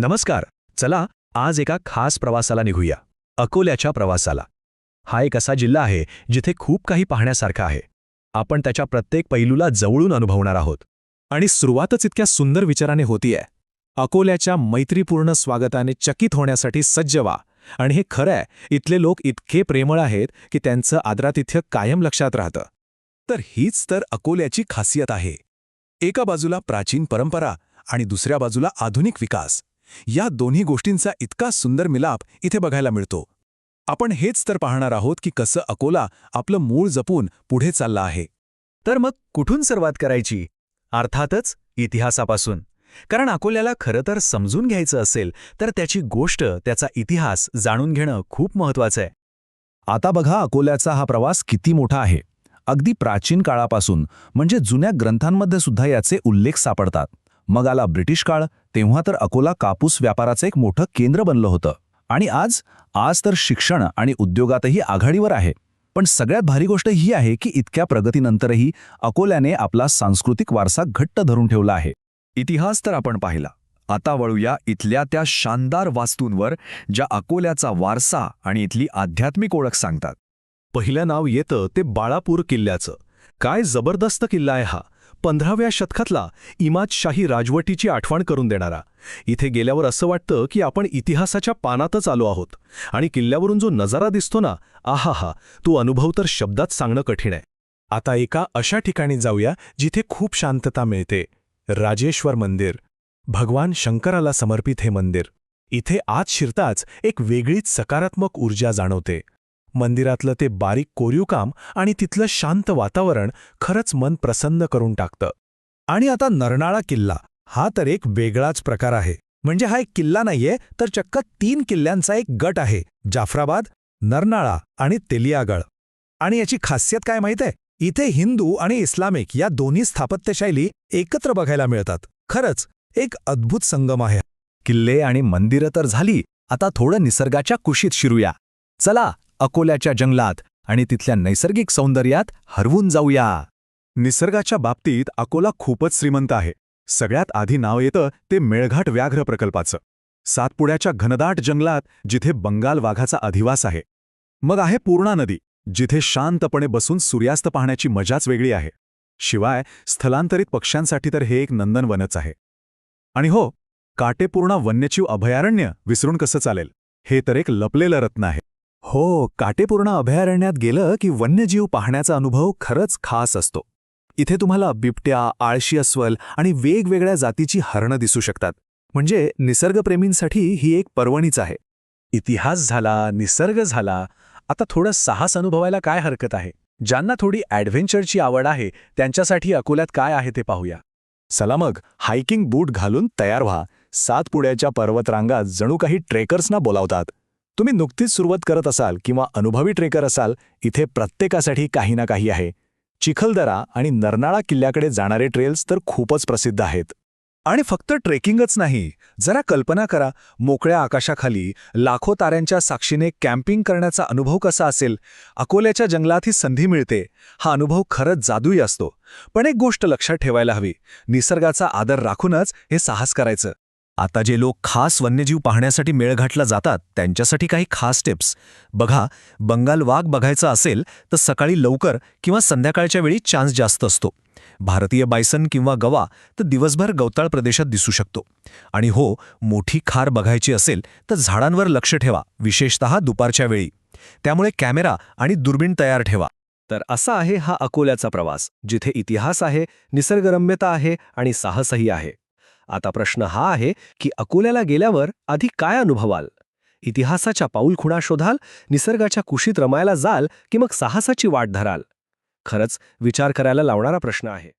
नमस्कार. चला आज एका खास प्रवासाला निघूया. अकोल्याच्या प्रवासाला. हा एक असा जिल्हा आहे जिथे खूप काही पाहण्यासारखं आहे. आपण त्याच्या प्रत्येक पैलूला जवळून अनुभवणार आहोत. आणि सुरुवातच इतक्या सुंदर विचाराने होतीये. अकोल्याच्या मैत्रीपूर्ण स्वागताने चकित होण्यासाठी सज्ज व्हा. आणि हे खरं आहे इथले लोक इतके प्रेमळ आहेत की त्यांचं आदरातिथ्य कायम लक्षात राहतं. तर हीच तर अकोल्याची खासियत आहे. एका बाजूला प्राचीन परंपरा आणि दुसऱ्या बाजूला आधुनिक विकास. या दोन्ही गोष्टींचा इतका सुंदर मिलाप इथे बघायला मिळतो. आपण हेच तर पाहणार आहोत की कसं अकोला आपलं मूळ जपून पुढे चाललं आहे. तर मग कुठून सुरुवात करायची? अर्थातच इतिहासापासून. कारण अकोल्याला खरं तर समजून घ्यायचं असेल तर त्याची गोष्ट त्याचा इतिहास जाणून घेणं खूप महत्वाचं आहे. आता बघा अकोल्याचा हा प्रवास किती मोठा आहे. अगदी प्राचीन काळापासून म्हणजे जुन्या ग्रंथांमध्ये सुद्धा याचे उल्लेख सापडतात. मग आला ब्रिटिश काळ तेव्हा तर अकोला कापूस व्यापाराचं एक मोठं केंद्र बनलं होतं. आणि आज आज तर शिक्षण आणि उद्योगातही आघाडीवर आहे. पण सगळ्यात भारी गोष्ट ही आहे की इतक्या प्रगतीनंतरही अकोल्याने आपला सांस्कृतिक वारसा घट्ट धरून ठेवला आहे. इतिहास तर आपण पाहिला. आता वळूया इथल्या त्या शानदार वास्तूंवर ज्या अकोल्याचा वारसा आणि इथली आध्यात्मिक ओळख सांगतात. पहिलं नाव येतं ते बाळापूर किल्ल्याचं. काय जबरदस्त किल्ला आहे हा. पंधराव्या शतकातला इमादशाही राजवटीची आठवण करून देणारा. इथे गेल्यावर असं वाटतं की आपण इतिहासाच्या पानातच आलो आहोत आणि किल्ल्यावरून जो नजारा दिसतो ना आहा हा तो अनुभव तर शब्दात सांगणं कठीण आहे. आता एका अशा ठिकाणी जाऊया जिथे खूप शांतता मिळते. राजेश्वर मंदिर. भगवान शंकराला समर्पित हे मंदिर. इथे आत शिरताच एक वेगळीच सकारात्मक ऊर्जा जाणवते. मंदिरातलं ते बारीक कोरीव काम आणि तिथलं शांत वातावरण खरंच मन प्रसन्न करून टाकतं. आणि आता नरनाळा किल्ला हा तर एक वेगळाच प्रकार आहे. म्हणजे हा एक किल्ला नाहीये तर चक्क तीन किल्ल्यांचा एक गट आहे जाफराबाद नरनाळा आणि तेलियागड आणि याची खासियत काय माहीत आहे? इथे हिंदू आणि इस्लामिक या दोन्ही स्थापत्यशैली एकत्र बघायला मिळतात. खरंच एक अद्भुत संगम आहे. किल्ले आणि मंदिरं तर झाली आता थोडं निसर्गाच्या कुशीत शिरूया. चला अकोल्याच्या जंगलात आणि तिथल्या नैसर्गिक सौंदर्यात हरवून जाऊया. निसर्गाच्या बाबतीत अकोला खूपच श्रीमंत आहे. सगळ्यात आधी नाव येतं ते मेळघाट व्याघ्र प्रकल्पाचं. सातपुड्याच्या घनदाट जंगलात जिथे बंगाल वाघाचा अधिवास आहे. मग आहे पूर्णा नदी जिथे शांतपणे बसून सूर्यास्त पाहण्याची मजाच वेगळी आहे. शिवाय स्थलांतरित पक्ष्यांसाठी तर हे एक नंदनवनच आहे. आणि हो काटेपूर्णा वन्यजीव अभयारण्य विसरून कसं चालेल? हे तर एक लपलेलं रत्न आहे. हो काटेपूर्ण अभयारण्यात गेलं की वन्यजीव पाहण्याचा अनुभव खरंच खास असतो. इथे तुम्हाला बिबट्या आळशी अस्वल आणि वेगवेगळ्या जातीची हरणं दिसू शकतात. म्हणजे निसर्गप्रेमींसाठी ही एक पर्वणीच आहे. इतिहास झाला निसर्ग झाला आता थोडं साहस अनुभवायला काय हरकत आहे? ज्यांना थोडी ॲडव्हेंचरची आवड आहे त्यांच्यासाठी अकोल्यात काय आहे ते पाहूया. चला मग हायकिंग बूट घालून तयार व्हा. सातपुड्याच्या पर्वतरांगा जणू काही ट्रेकर्सना बोलावतात. तुम्ही नुकतीच सुरुवात करत असाल किंवा अनुभवी ट्रेकर असाल इथे प्रत्येकासाठी काही ना काही आहे. चिखलदरा आणि नरनाळा किल्ल्याकडे जाणारे ट्रेल्स तर खूपच प्रसिद्ध आहेत. आणि फक्त ट्रेकिंगच नाही जरा कल्पना करा मोकळ्या आकाशाखाली लाखो ताऱ्यांच्या साक्षीने कॅम्पिंग करण्याचा अनुभव कसा असेल? अकोल्याच्या जंगलात ही संधी मिळते हा अनुभव खरंच जादूई असतो. पण एक गोष्ट लक्षात ठेवायला हवी निसर्गाचा आदर राखूनच हे साहस करायचं. आता जे लोक खास वन्यजीव पाहण्यासाठी मेळघाटला जातात त्यांच्यासाठी काही खास टिप्स. बघा बंगाल वाघ बघायचा असेल तर सकाळी लवकर किंवा संध्याकाळच्या वेळी चान्स जास्त असतो. भारतीय बायसन किंवा गवा तर दिवसभर गवताळ प्रदेशात दिसू शकतो. आणि हो मोठी खार बघायची असेल तर झाडांवर लक्ष ठेवा विशेषतः दुपारच्या वेळी. त्यामुळे कॅमेरा आणि दुर्बीण तयार ठेवा. तर असा आहे हा अकोल्याचा प्रवास जिथे इतिहास आहे निसर्गरम्यता आहे आणि साहसही आहे. आता प्रश्न हा आहे की अकोल्याला गेल्यावर आधी काय अनुभवाल इतिहासाच्या पाऊलखुणा शोधाल निसर्गाच्या कुशीत रमायला जाल की मग साहसाची वाट धराल? खरंच विचार करायला लावणारा प्रश्न आहे.